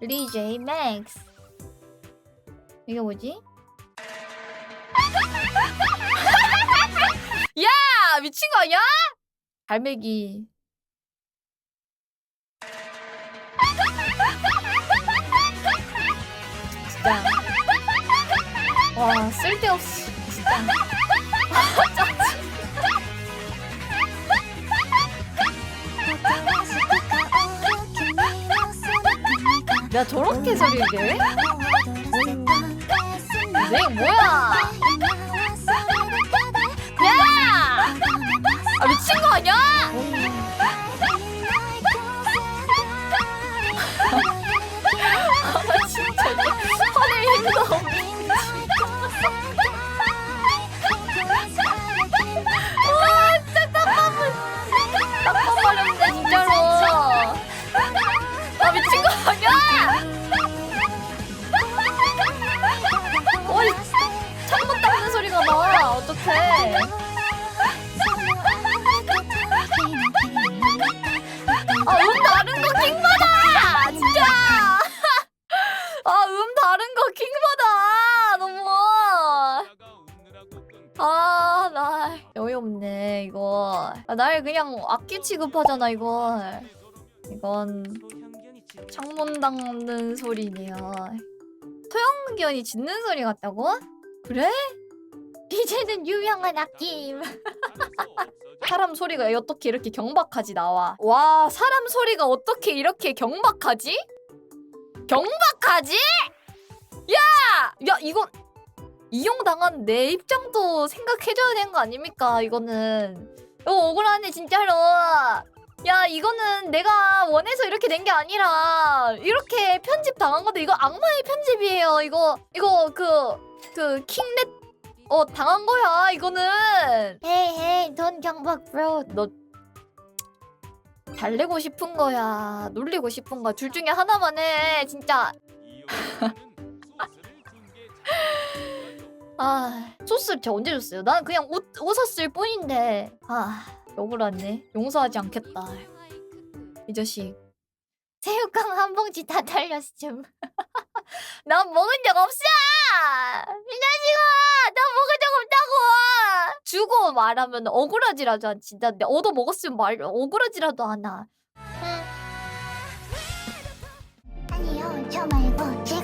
리제이 맥스 이게 뭐지? 야 미친 거 아니야? 갈매기 진짜 와 쓸데없이 진짜 야 저렇게 소리를 내? 내 뭐야? 야! 아 미친 거 아니야? 어이없네, 이거. 아, 날 그냥 악기 취급하잖아, 이거. 이건 창문 닦는 소리네요. 소영견이 짖는 소리 같다고? 그래? 이제는 유명한 악기임. 사람 소리가 어떻게 이렇게 경박하지 나와. 와 사람 소리가 어떻게 이렇게 경박하지? 경박하지? 야! 야 이거 이용당한 내 입장도 생각해줘야 되는 거 아닙니까 이거는? 이거 억울하네 진짜로. 야 이거는 내가 원해서 이렇게 된 게 아니라 이렇게 편집 당한 건데 이거 악마의 편집이에요 이거. 이거 그 그 킹렛 어 당한 거야 이거는. 헤이 헤이 돈 경박 브로. 너 달래고 싶은 거야 놀리고 싶은 거야. 둘 중에 하나만 해 진짜 아 소스를 제가 언제 줬어요? 난 그냥 옷 웃었을 뿐인데. 아 억울하네. 용서하지 않겠다. 이 자식. 새우깡 한 봉지 다 달렸어 좀. 난 먹은 적 없어! 이 자식아! 나 먹은 적 없다고! 주고 말하면 억울하지라도 않 진짜. 내 얻어 먹었으면 말 억울하지라도 않아 아니요 저 말고 제